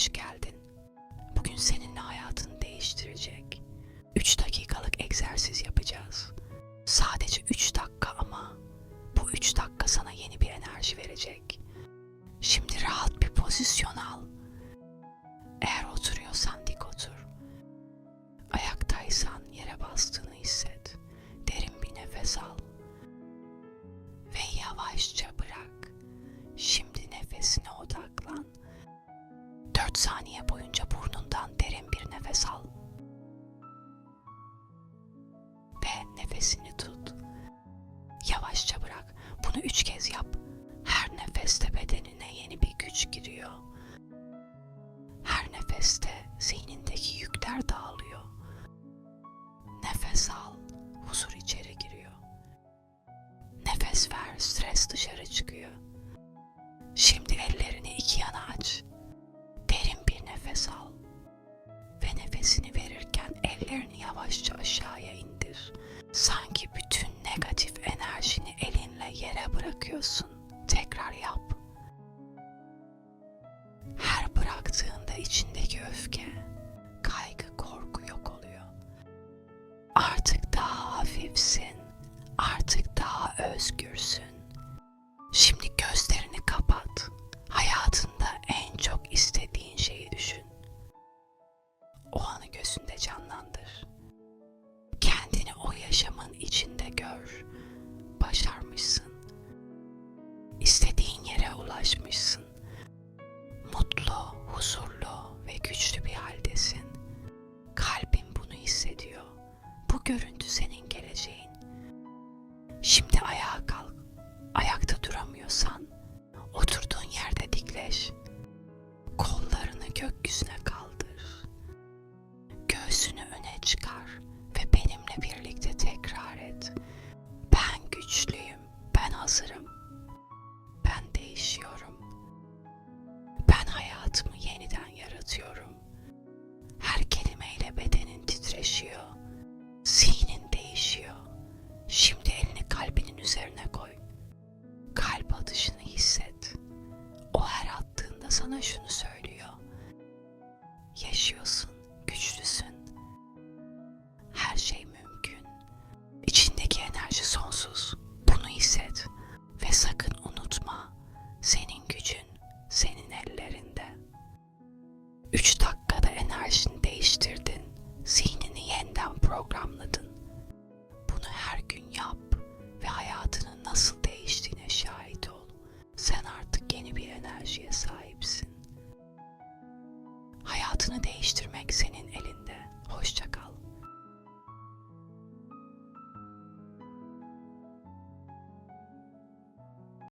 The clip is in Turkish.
hoş geldin. Bugün seninle hayatını değiştirecek 3 dakikalık egzersiz yapacağız. Sadece 3 dakika ama bu 3 dakika sana yeni bir enerji verecek. Şimdi rahat bir pozisyon al. Eğer oturuyorsan dik otur. Ayaktaysan yere bastığını hisset. Derin bir nefes al. Ve yavaşça bırak. Şimdi odaklan. 4 saniye boyunca burnundan derin bir nefes al. Ve nefesini tut. Yavaşça bırak. Bunu üç kez yap. Her nefeste bedenine yeni bir güç giriyor. Her nefeste zihnindeki yükler dağılıyor. Nefes al, huzur içeri giriyor. Nefes ver, stres dışarı çıkıyor. Şimdi ellerini nefes al. Ve nefesini verirken ellerini yavaşça aşağıya indir. Sanki bütün negatif enerjini elinle yere bırakıyorsun. Tekrar yap. Her bıraktığında içindeki öfke, kaygı, korku yok oluyor. Artık daha hafifsin. Artık daha özgürsün. Şimdi gözlerini kapat. Yaşamın içinde gör. Başarmışsın. İstediğin yere ulaşmışsın. Mutlu, huzurlu ve güçlü bir haldesin. Kalbin bunu hissediyor. Bu görüntü senin geleceğin. Şimdi ayağa kalk. Ayakta duramıyorsan oturduğun yerde dikleş. Kollarını gökyüzüne değişiyorum. Ben hayatımı yeniden yaratıyorum. Her kelimeyle bedenin titreşiyor. Zihnin değişiyor. Şimdi elini kalbinin üzerine koy. Kalp atışını hisset. O her attığında sana şunu söylüyor. Yaşıyorsun, güçlüsün. Her şey mümkün. İçindeki enerji sonsuz. Programladın. Bunu her gün yap ve hayatının nasıl değiştiğine şahit ol. Sen artık yeni bir enerjiye sahipsin. Hayatını değiştirmek senin